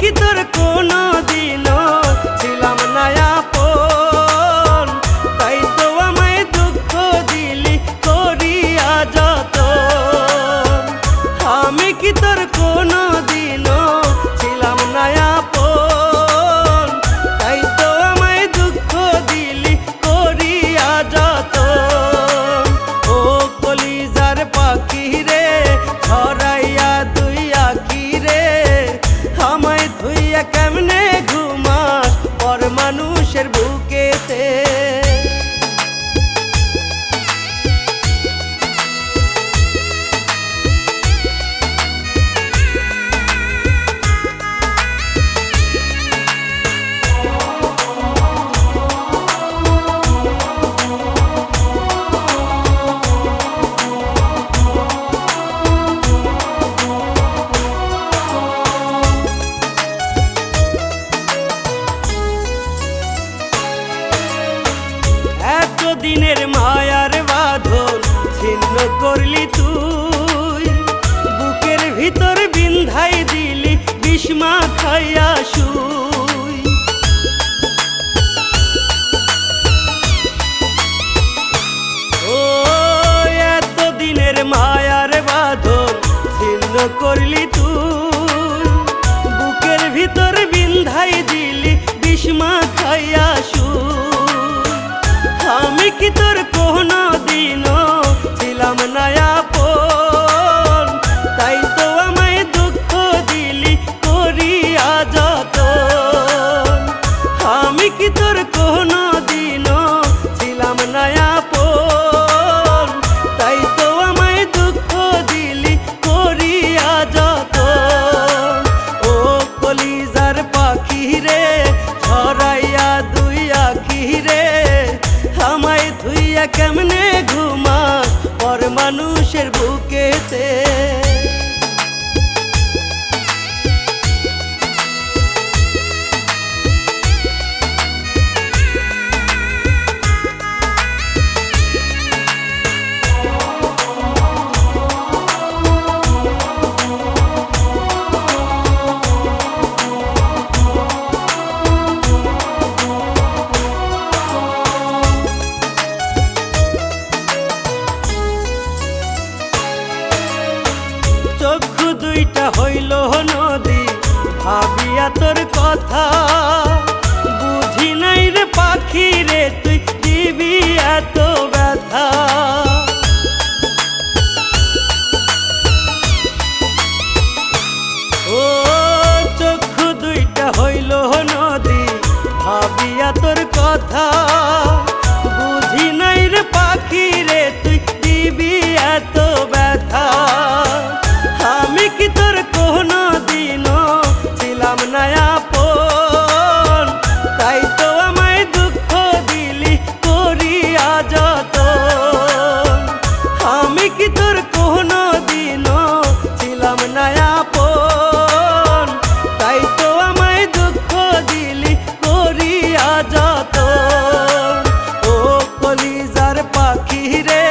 কি তোর এতদিনের মায়ার বাঁধন ছিন্ন করলি তুই। বুকের ভিতর বিন্ধাই দিলি বিস্মা খাইয়া শুই। ও এতদিনের মায়ার বাঁধন ছিন্ন করলি তুই। বুকের ভিতর বিন্ধাই দিলি বিষ্মা খাইয়া রে আমায় ধুইয়া কেমনে ঘুমা পর মানুষের বুকেতে দুইটা হইল নদী, ভাবিয়া তোর কথা। বুঝি নাই রে পাখি রে, তুই দিবি এত ব্যথা। ও চক্ষু দুইটা হইল নদী, ভাবিয়া তোর কথা। কি তোর কোনো দিনও ছিলাম না আপন? তাই তো আমায় দুঃখ দিলি করিয়া যত ও কলিজার পাখি রে